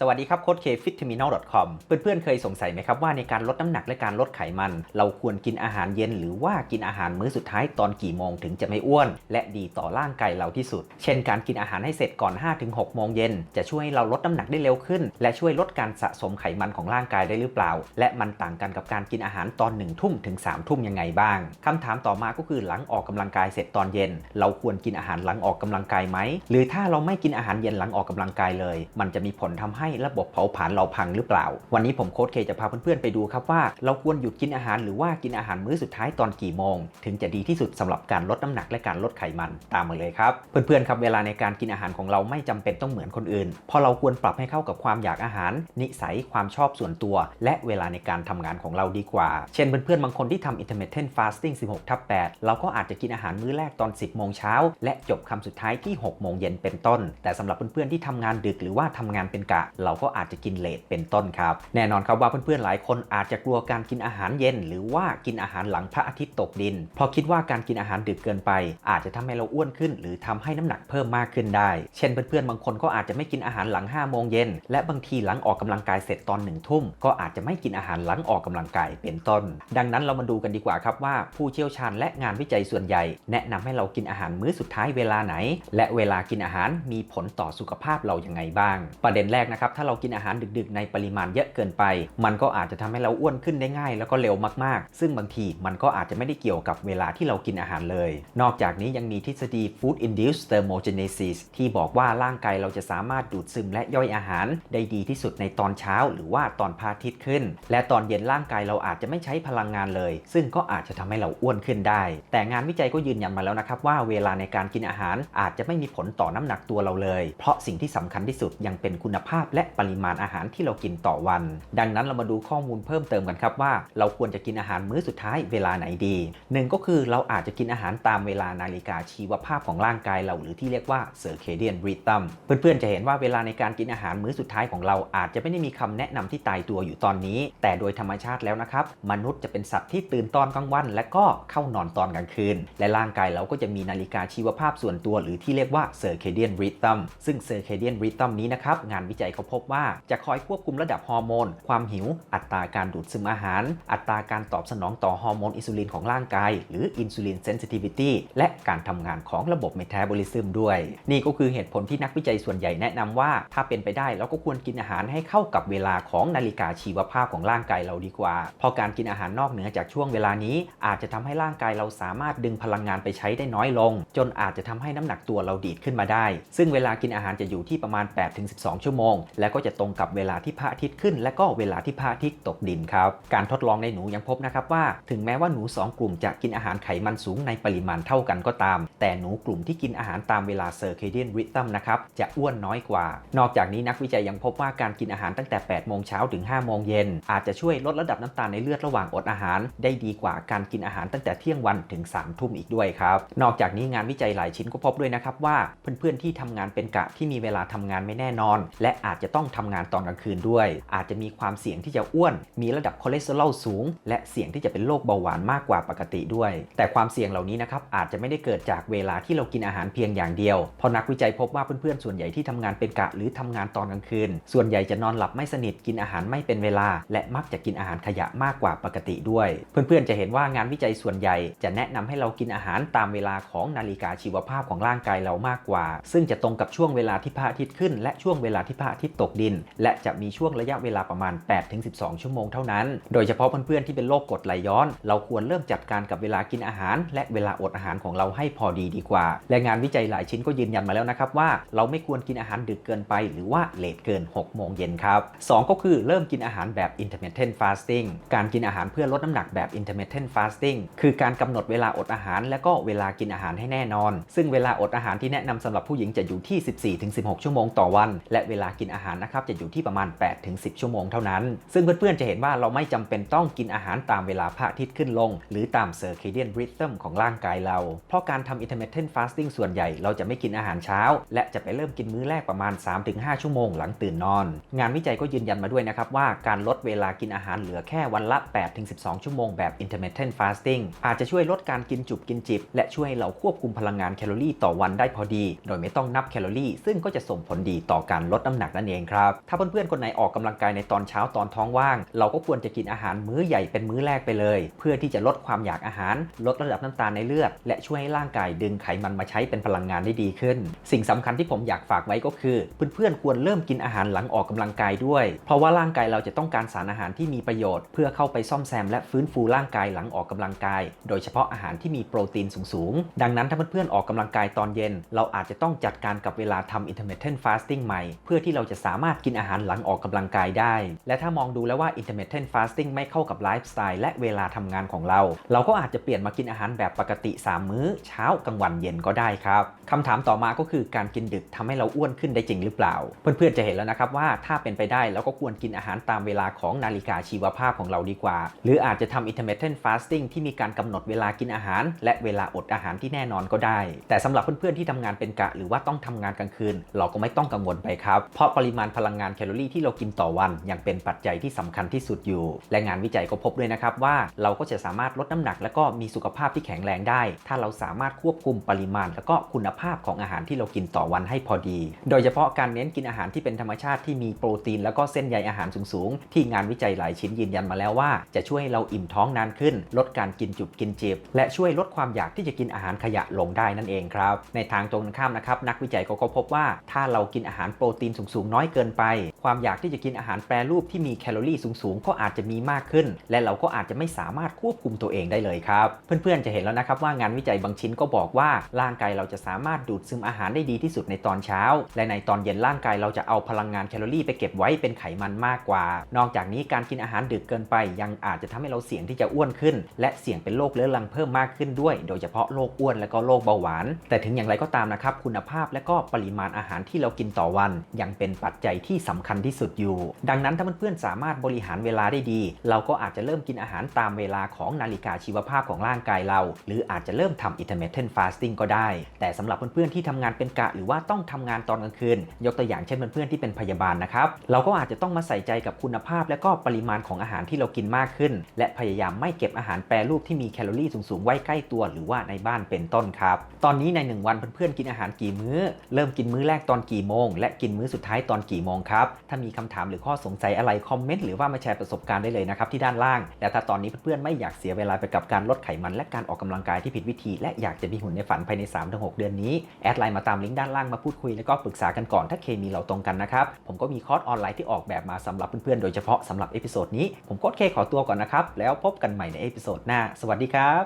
สวัสดีครับโค้ดเคฟิตเทมินอล .com เพื่อนๆเคยสงสัยไหมครับว่าในการลดน้ำหนักและการลดไขมัน เราควรกินอาหารเย็นหรือว่ากินอาหารมื้อสุดท้ายตอนกี่โมงถึงจะไม่อ้วน และดีต่อร่างกายเราที่สุด เช่นการกินอาหารให้เสร็จก่อน 5-6 โมงเย็น จะช่วยให้เราลดน้ำหนักได้เร็วขึ้น และช่วยลดการสะสมไขมันของร่างกายได้หรือเปล่า และมันต่างกันกับการกินอาหารตอน1ทุ่มถึง3ทุ่มยังไงบ้างคำถามต่อมาก็คือหลังออกกำลังกายเสร็จตอนเย็น เราควรกินอาหารหลังออกกำลังกายไหมหรือถ้าเราไม่กินอาหารเย็นหลังออกกำลังกายเลย มันจะมีผลทำให้ระบบเผาผลาญเราพังหรือเปล่า วันนี้ผมโค้ชเคจะพาเพื่อนๆไปดูครับว่าเราควรหยุดกินอาหารหรือว่ากินอาหารมื้อสุดท้ายตอนกี่โมง ถึงจะดีที่สุดสำหรับการลดน้ำหนักและการลดไขมันตามมาเลยครับ เพื่อนๆครับเวลาในการกินอาหารของเราไม่จำเป็นต้องเหมือนคนอื่นพราะเราควรปรับให้เข้ากับความอยากอาหาร นิสัยความชอบส่วนตัว และเวลาในการทำงานของเราดีกว่า เช่นเพื่อนๆบางคนที่ทำ intermittent fasting 16ทับ8เราก็อาจจะกินอาหารมื้อแรกตอน 10โมงเช้าและจบคำสุดท้ายที่ 6 โมงเย็นเป็นต้น แต่สำหรับเพื่อนๆที่ทำงานดึกหรือว่าทำงานเป็นกะเราก็อาจจะกินเลทเป็นต้นครับ แน่นอนครับว่าเพื่อนๆหลายคนอาจจะกลัวการกินอาหารเย็น หรือว่ากินอาหารหลังพระอาทิตย์ตกดินเพราะคิดว่าการกินอาหารดึกเกินไป อาจจะทำให้เราอ้วนขึ้น หรือทำให้น้ำหนักเพิ่มมากขึ้นได้ เช่นเพื่อนๆบางคนก็อาจจะไม่กินอาหารหลัง5โมงเย็นและบางทีหลังออกกำลังกายเสร็จตอน1ทุ่มก็อาจจะไม่กินอาหารหลังออกกำลังกายเป็นต้น ดังนั้นเรามาดูกันดีกว่าครับว่าผู้เชี่ยวชาญและงานวิจัยส่วนใหญ่ แนะนำให้เรากินอาหารมื้อสุดท้ายเวลาไหน และเวลากินอาหารมีผลต่อสุขภาพเราอย่างไงบ้าง ประเด็นแรกนะครับถ้าเรากินอาหารดึกๆ ในปริมาณเยอะเกินไป มันก็อาจจะทำให้เราอ้วนขึ้นได้ง่าย แล้วก็เร็วมากๆ ซึ่งบางทีมันก็อาจจะไม่ได้เกี่ยวกับเวลาที่เรากินอาหารเลย นอกจากนี้ยังมีทฤษฎี food induced thermogenesis ที่บอกว่าร่างกายเราจะสามารถดูดซึมและย่อยอาหาร ได้ดีที่สุดในตอนเช้า หรือว่าตอนพระอาทิตย์ขึ้น และตอนเย็นร่างกายเราอาจจะไม่ใช้พลังงานเลย ซึ่งก็อาจจะทำให้เราอ้วนขึ้นได้ แต่งานวิจัยก็ยืนยันมาแล้วนะครับว่าเวลาในการกินอาหารอาจจะไม่มีผลต่อน้ำหนักตัวเราเลย เพราะสิ่งที่สำคัญที่สุดยังเป็นคุณภาพและปริมาณอาหารที่เรากินต่อวัน ดังนั้นเรามาดูข้อมูลเพิ่มเติมกันครับว่า เราควรจะกินอาหารมื้อสุดท้ายเวลาไหนดีหนึ่งก็คือเราอาจจะกินอาหารตามเวลานาฬิกาชีวภาพของร่างกายเราหรือที่เรียกว่า circadian rhythm เพื่อนๆจะเห็นว่าเวลาในการกินอาหารมื้อสุดท้ายของเราอาจจะไม่ได้มีคำแนะนำที่ตายตัวอยู่ตอนนี้ แต่โดยธรรมชาติแล้วนะครับ มนุษย์จะเป็นสัตว์ที่ตื่นตอนกลางวัน และก็เข้านอนตอนกลางคืน และร่างกายเราก็จะมีนาฬิกาชีวภาพส่วนตัว หรือที่เรียกว่า circadian rhythm ซึ่ง circadian rhythm นี้นะครับงานวิจัยเขาพบว่าจะคอยควบคุมระดับฮอร์โมน ความหิว อัตราการดูดซึมอาหาร อัตราการตอบสนองต่อฮอร์โมนอินซูลินของร่างกาย หรือ insulin sensitivity และการทำงานของระบบ metabolism ด้วย นี่ก็คือเหตุผลที่นักวิจัยส่วนใหญ่แนะนำว่า ถ้าเป็นไปได้เราก็ควรกินอาหารให้เข้ากับเวลาของนาฬิกาชีวภาพของร่างกายเราดีกว่า เพราะการกินอาหารนอกเหนือจากช่วงเวลานี้ อาจจะทำให้ร่างกายเราสามารถดึงพลังงานไปใช้ได้น้อยลง จนอาจจะทำให้น้ำหนักตัวเราดีดขึ้นมาได้ ซึ่งเวลากินอาหารจะอยู่ที่ประมาณ 8-12 ชั่วโมงและก็จะตรงกับเวลาที่พระอาทิตย์ขึ้น และก็เวลาที่พระอาทิตย์ตกดินครับ การทดลองในหนูยังพบนะครับว่า ถึงแม้ว่าหนู 2 กลุ่มจะกินอาหารไขมันสูงในปริมาณเท่ากันก็ตาม แต่หนูกลุ่มที่กินอาหารตามเวลา circadian rhythm นะครับจะอ้วนน้อยกว่า นอกจากนี้นักวิจัยยังพบว่าการกินอาหารตั้งแต่ 8 โมงเช้าถึง 5 โมงเย็น อาจจะช่วยลดระดับน้ำตาลในเลือดระหว่างอดอาหาร ได้ดีกว่าการกินอาหารตั้งแต่เที่ยงวันถึง 3 ทุ่มอีกด้วยครับ นอกจากนี้งานวิจัยหลายชิ้นก็พบด้วยนะครับว่าเพื่อนๆที่ทำงานเป็นกะที่มีเวลาทำงานไม่แน่นอน และอาจจะต้องทำงานตอนกลางคืนด้วย อาจจะมีความเสี่ยงที่จะอ้วน มีระดับคอเลสเตอรอลสูง และเสี่ยงที่จะเป็นโรคเบาหวานมากกว่าปกติด้วย แต่ความเสี่ยงเหล่านี้นะครับอาจจะไม่ได้เกิดจากเวลาที่เรากินอาหารเพียงอย่างเดียวพราะนักวิจัยพบว่าเพื่อนๆส่วนใหญ่ที่ทำงานเป็นกะหรือทำงานตอนกลางคืน ส่วนใหญ่จะนอนหลับไม่สนิทกินอาหารไม่เป็นเวลา และมักจะกินอาหารขยะมากกว่าปกติด้วย เพื่อนๆจะเห็นว่างานวิจัยส่วนใหญ่ จะแนะนำให้เรากินอาหารตามเวลาของนาฬิกาชีวภาพของร่างกายเรามากกว่า ซึ่งจะตรงกับช่วงเวลาที่พระอาทิตย์ขึ้น และช่วงเวลาที่พระอาทิตย์ตกดิน และจะมีช่วงระยะเวลาประมาณ 8-12 ชั่วโมงเท่านั้น โดยเฉพาะเพื่อนๆที่เป็นโรคกรดไหลย้อน เราควรเริ่มจัดการกับเวลากินอาหาร และเวลาอดอาหารของเราให้พอดีดีกว่า และงานวิจัยหลายชิ้นก็ยืนยันมาแล้วนะครับว่าเราไม่ควรกินอาหารดึกเกินไป หรือว่าเลทเกิน 6 โมงเย็นครับสองก็คือเริ่มกินอาหารแบบ intermittent fasting การกินอาหารเพื่อลดน้ำหนักแบบ intermittent fasting คือการกำหนดเวลาอดอาหาร และก็เวลากินอาหารให้แน่นอน ซึ่งเวลาอดอาหารที่แนะนำสำหรับผู้หญิงจะอยู่ที่ 14-16 ชั่วโมงต่อวัน และเวลากินอาหารนะครับจะอยู่ที่ประมาณ 8-10 ชั่วโมงเท่านั้น ซึ่งเพื่อนๆจะเห็นว่าเราไม่จำเป็นต้องกินอาหารตามเวลาพระอาทิตย์ขึ้นลง หรือตาม circadian rhythm ของร่างกายเรา เพราะการทำ intermittent fasting ส่วนใหญ่เราจะไม่กินอาหารเช้า และจะไปเริ่มกินมื้อแรกประมาณ 3-5 ชั่วโมงหลังตื่นนอน งานวิจัยก็ยืนยันมาด้วยนะครับว่าการลดเวลากินอาหารเหลือแค่วันละ 8-12 ชั่วโมงแบบ intermittent fasting อาจจะช่วยลดการกินจุบกินจิบ และช่วยให้เราควบคุมพลังงานแคลอรี่ต่อวันได้พอดี โดยไม่ต้องนับแคลอรี่ ซึ่งก็จะส่งผลดีต่อการลดน้ำหนักนั่นเองนเองครับ ถ้าเพื่อนๆคนไหนออกกำลังกายในตอนเช้าตอนท้องว่าง เราก็ควรจะกินอาหารมื้อใหญ่เป็นมื้อแรกไปเลย เพื่อที่จะลดความอยากอาหาร ลดระดับน้ำตาลในเลือด และช่วยให้ร่างกายดึงไขมันมาใช้เป็นพลังงานได้ดีขึ้น สิ่งสำคัญที่ผมอยากฝากไว้ก็คือ เพื่อนๆควรเริ่มกินอาหารหลังออกกำลังกายด้วย เพราะว่าร่างกายเราจะต้องการสารอาหารที่มีประโยชน์ เพื่อเข้าไปซ่อมแซมและฟื้นฟูร่างกายหลังออกกำลังกาย โดยเฉพาะอาหารที่มีโปรตีนสูงๆดังนั้นถ้าเพื่อนๆออกกำลังกายตอนเย็น เราอาจจะต้องจัดการกับเวลาทำ intermittent fasting ใหม่ เพื่อที่เราจะสามารถกินอาหารหลังออกกำลังกายได้ และถ้ามองดูแล้วว่า intermittent fasting ไม่เข้ากับไลฟ์สไตล์และเวลาทำงานของเรา เราก็อาจจะเปลี่ยนมากินอาหารแบบปกติ 3 มื้อ เช้ากลางวันเย็นก็ได้ครับคำถามต่อมาก็คือการกินดึกทำให้เราอ้วนขึ้นได้จริงหรือเปล่า เพื่อนๆจะเห็นแล้วนะครับว่าถ้าเป็นไปได้เราก็ควรกินอาหารตามเวลาของนาฬิกาชีวภาพของเราดีกว่า หรืออาจจะทำ intermittent fasting ที่มีการกำหนดเวลากินอาหาร และเวลาอดอาหารที่แน่นอนก็ได้ แต่สำหรับเพื่อนๆที่ทำงานเป็นกะ หรือว่าต้องทำงานกลางคืน เราก็ไม่ต้องกังวลไปครับเพราะปริริมาณพลังงานแคลอรี่ที่เรากินต่อวัน ยังเป็นปัจจัยที่สำคัญที่สุดอยู่ และงานวิจัยก็พบด้วยนะครับว่าเราก็จะสามารถลดน้ำหนัก และก็มีสุขภาพที่แข็งแรงได้ ถ้าเราสามารถควบคุมปริมาณ และก็คุณภาพของอาหารที่เรากินต่อวันให้พอดี โดยเฉพาะการเน้นกินอาหารที่เป็นธรรมชาติที่มีโปรตีน แล้วก็เส้นใยอาหารสูงๆที่งานวิจัยหลายชิ้นยืนยันมาแล้วว่าจะช่วยให้เราอิ่มท้องนานขึ้น ลดการกินจุบกินจิบและช่วยลดความอยากที่จะกินอาหารขยะลงได้นั่นเองครับในทางตรงกันข้ามนะครับนักวิจัยก็พบว่าถ้าเรากินอาหารโปรตีนสูงๆน้อย้อยเกินไป ความอยากที่จะกินอาหารแปรรูปที่มีแคลอรี่สูงๆ ก็อาจจะมีมากขึ้น และเราก็อาจจะไม่สามารถควบคุมตัวเองได้เลยครับ เพื่อนๆจะเห็นแล้วนะครับว่างานวิจัยบางชิ้นก็บอกว่าร่างกายเราจะสามารถดูดซึมอาหารได้ดีที่สุดในตอนเช้า และในตอนเย็นร่างกายเราจะเอาพลังงานแคลอรี่ไปเก็บไว้เป็นไขมันมากกว่า นอกจากนี้การกินอาหารดึกเกินไป ยังอาจจะทำให้เราเสี่ยงที่จะอ้วนขึ้น และเสี่ยงเป็นโรคเรื้อรังเพิ่มมากขึ้นด้วย โดยเฉพาะโรคอ้วนและก็โรคเบาหวาน แต่ถึงอย่างไรก็ตามนะครับคุณภาพและก็ปริมาณอาหารที่เรากินต่อวันยังเป็นปัจจัยที่สำคัญที่สุดอยู่ ดังนั้นถ้าเพื่อนๆสามารถบริหารเวลาได้ดี เราก็อาจจะเริ่มกินอาหารตามเวลาของนาฬิกาชีวภาพของร่างกายเรา หรืออาจจะเริ่มทำ intermittent fasting ก็ได้ แต่สำหรับเพื่อนๆที่ทำงานเป็นกะหรือว่าต้องทำงานตอนกลางคืน ยกตัวอย่างเช่นเพื่อนๆที่เป็นพยาบาลนะครับเราก็อาจจะต้องมาใส่ใจกับคุณภาพ และก็ปริมาณของอาหารที่เรากินมากขึ้น และพยายามไม่เก็บอาหารแปรรูปที่มีแคลอรี่สูงๆไว้ใกล้ตัวหรือว่าในบ้านเป็นต้นครับ ตอนนี้ใน 1 วันเพื่อนๆกินอาหารกี่มื้อ เริ่มกินมื้อแรกตอนกี่โมง และกินมื้อสุดท้ายตอนกี่โมงครับ ถ้ามีคำถามหรือข้อสงสัยอะไรคอมเมนต์หรือว่ามาแชร์ประสบการณ์ได้เลยนะครับที่ด้านล่าง และถ้าตอนนี้เพื่อนๆไม่อยากเสียเวลาไปกับการลดไขมันและการออกกำลังกายที่ผิดวิธี และอยากจะมีหุ่นในฝันภายใน 3-6 เดือนนี้แอดไลน์มาตามลิงก์ด้านล่างมาพูดคุยแล้วก็ปรึกษากันก่อนถ้าเคมีเราตรงกันนะครับผมก็มีคอร์สออนไลน์ที่ออกแบบมาสำหรับเพื่อนๆโดยเฉพาะสำหรับเอพิโซดนี้ผมโค้ชเคขอตัวก่อนนะครับแล้วพบกันใหม่ในเอพิโซดหน้าสวัสดีครับ